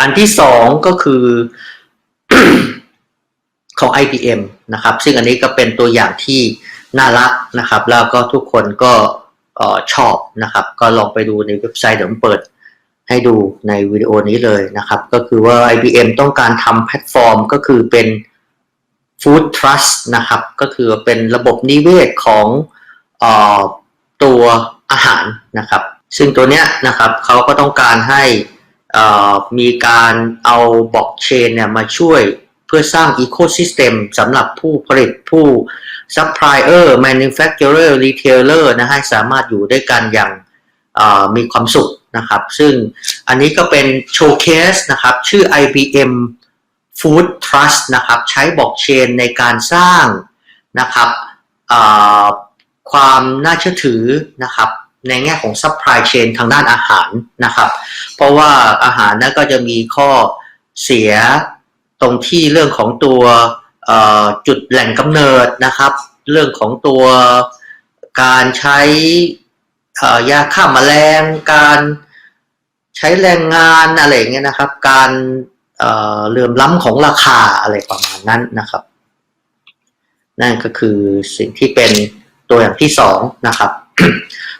อันที่สองก็คือของ IBM นะครับ ซึ่งอันนี้ก็เป็นตัวอย่างที่น่ารักนะครับ แล้วก็ทุกคนก็ชอบนะครับ ก็ลองไปดูในเว็บไซต์เดี๋ยวผมเปิดให้ดูในวิดีโอนี้เลยนะครับ ก็คือว่า IBM ต้องการทำแพลตฟอร์มก็คือเป็น Food Trust นะครับ ก็คือเป็นระบบนิเวศของออตัวอาหารนะครับ ซึ่งตัวเนี้ยนะครับเขาก็ต้องการให้ มีการเอาบล็อกเชนเนี่ยมาช่วยเพื่อสร้างอีโค y ิสเต็มสำหรับผู้ผลิตผู้ซัพพลายเออร์แมนูแฟคเจอร์รีเทลเลอร์นะให้สามารถอยู่ด้วยกันอย่างมีความสุขนะครับ ซึ่งอันนี้ก็เป็นโชว์เคสนะครับ ชื่อ IBM Food Trust นะครับ ใช้บล็อกเชนในการสร้างนะครับความน่าเชื่อถือนะครับ ในแง่ของ supply chain ทางด้านอาหารนะครับ เพราะว่าอาหารนั้นก็จะมีข้อเสียตรงที่เรื่องของตัวจุดแหล่งกำเนิดนะครับ เรื่องของตัวการใช้ยาฆ่าแมลง การใช้แรงงานอะไรเงี้ยนะครับ การเอ่อเหลื่อมล้ำของราคาอะไรประมาณนั้นนะครับ นั่นก็คือสิ่งที่เป็นตัวอย่างที่สองนะครับ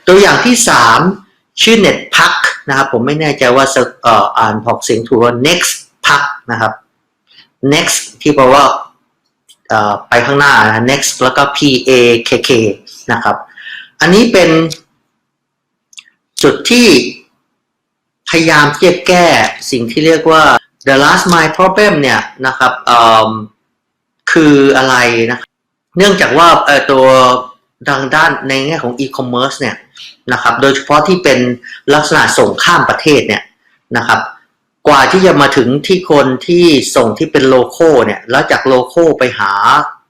ตัวอย่างที่สามชื่อ Netpack นะครับ ผมไม่แน่ใจว่าอ่ออ่านออกเสียงถูกว่า next pack นะครับ next ที่แปลว่าไปข้างหน้านะ next แล้วก็ p a k k นะครับ อันนี้เป็นจุดที่พยายามที่จะแก้สิ่งที่เรียกว่า the last mile problem เนี่ยนะครับคืออะไรนะรเนื่องจากว่าตัว ทางด้านในแง่ของ e-commerce เนี่ยนะครับ โดยเฉพาะที่เป็นลักษณะส่งข้ามประเทศเนี่ยนะครับ กว่าที่จะมาถึงที่คนที่ส่งที่เป็นโลโก้เนี่ย แล้วจากโลโก้ไปหา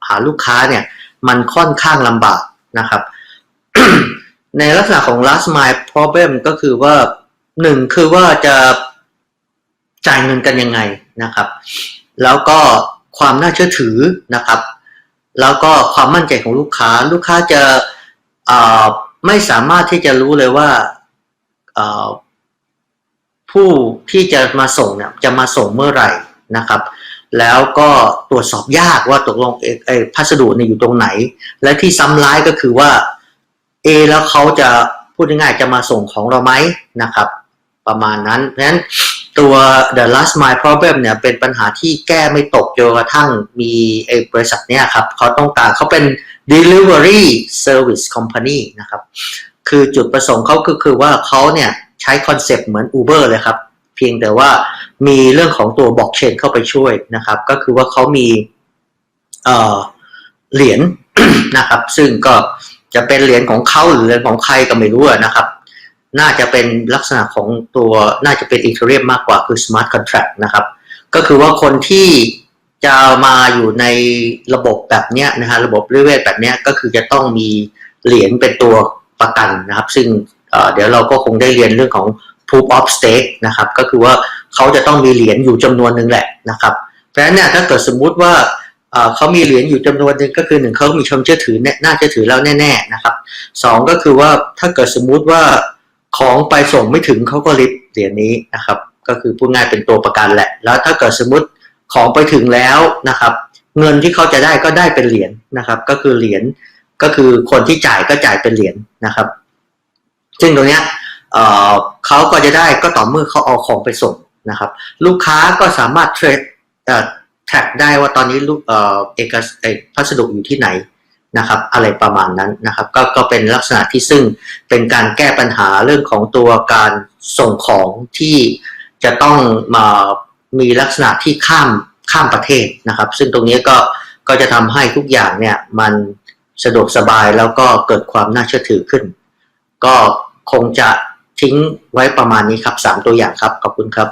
หาลูกค้าเนี่ย มันค่อนข้างลำบากนะครับ ในลักษณะของ last mile problem ก็คือว่าหนึ่งคือว่าจะจ่ายเงินกันยังไงนะครับ แล้วก็ความน่าเชื่อถือนะครับ แล้วก็ความมั่นใจของลูกค้า ลูกค้าจะไม่สามารถที่จะรู้เลยว่าผู้ที่จะมาส่งเนี่ยจะมาส่งเมื่อไหร่นะครับ แล้วก็ตรวจสอบยากว่าตกลงเอ่อเอ่อพัสดุเนี่ยอยู่ตรงไหน และที่ซ้ำร้ายก็คือว่า เอแล้วเขาจะพูดง่ายๆจะมาส่งของเราไหมนะครับ ประมาณนั้นเพราะฉะนั้น ตัว the last mile problem เนี่ยเป็นปัญหาที่แก้ไม่ตกจนกระทั่งมีไอ้บริษัทเนี่ยครับเขาต้องการเขาเป็น delivery service company นะครับ คือจุดประสงค์เขาก็คือว่าเขาเนี่ยใช้คอนเซปต์เหมือน Uber เลยครับ เพียงแต่ว่ามีเรื่องของตัวบล็อกเชนเข้าไปช่วยนะครับ ก็คือว่าเขามีเหรียญนะครับ ซึ่งก็จะเป็นเหรียญของเขาหรือเหรียญของใครก็ไม่รู้นะครับ น่าจะเป็นลักษณะของตัวน่าจะเป็นอีเทเรียมมากกว่าคือ smart contract นะครับ ก็คือว่าคนที่จะมาอยู่ในระบบแบบเนี้ยนะฮะระบบริเวศแบบเนี้ยก็คือจะต้องมีเหรียญเป็นตัวประกันนะครับ ซึ่งเเดี๋ยวเราก็คงได้เรียนเรื่องของ proof of stake นะครับ ก็คือว่าเขาจะต้องมีเหรียญอยู่จำนวนหนึ่งแหละนะครับ เพราะฉะนั้นเนี่ยถ้าเกิดสมมุติว่าเขามีเหรียญอยู่จำนวนหนึ่งก็คือหนึ่งเขามีความเชื่อถือแน่น่าเชื่อถือแล้วแน่ๆนะครับสองก็คือว่าถ้าเกิดสมมุติว่า ของไปส่งไม่ถึงเขาก็ริบเหรียญนี้นะครับ ก็คือพูดง่ายเป็นตัวประกันแหละ แล้วถ้าเกิดสมมติของไปถึงแล้วนะครับ เงินที่เขาจะได้ก็ได้เป็นเหรียญนะครับ ก็คือเหรียญก็คือคนที่จ่ายก็จ่ายเป็นเหรียญนะครับ ซึ่งตรงเนี้ยเเขาก็จะได้ก็ต่อเมื่อเขาเอาของไปส่งนะครับ ลูกค้าก็สามารถเทรดแท็กได้ว่าตอนนี้ลูกเอกเอกพัสดุอยู่ที่ไหน นะครับอะไรประมาณนั้นนะครับก็ก็เป็นลักษณะที่ซึ่งเป็นการแก้ปัญหาเรื่องของตัวการส่งของที่จะต้องมามีลักษณะที่ข้ามข้ามประเทศนะครับ ซึ่งตรงนี้ก็ก็จะทำให้ทุกอย่างเนี่ยมันสะดวกสบายแล้วก็เกิดความน่าเชื่อถือขึ้น ก็คงจะทิ้งไว้ประมาณนี้ครับสามตัวอย่างครับ ขอบคุณครับ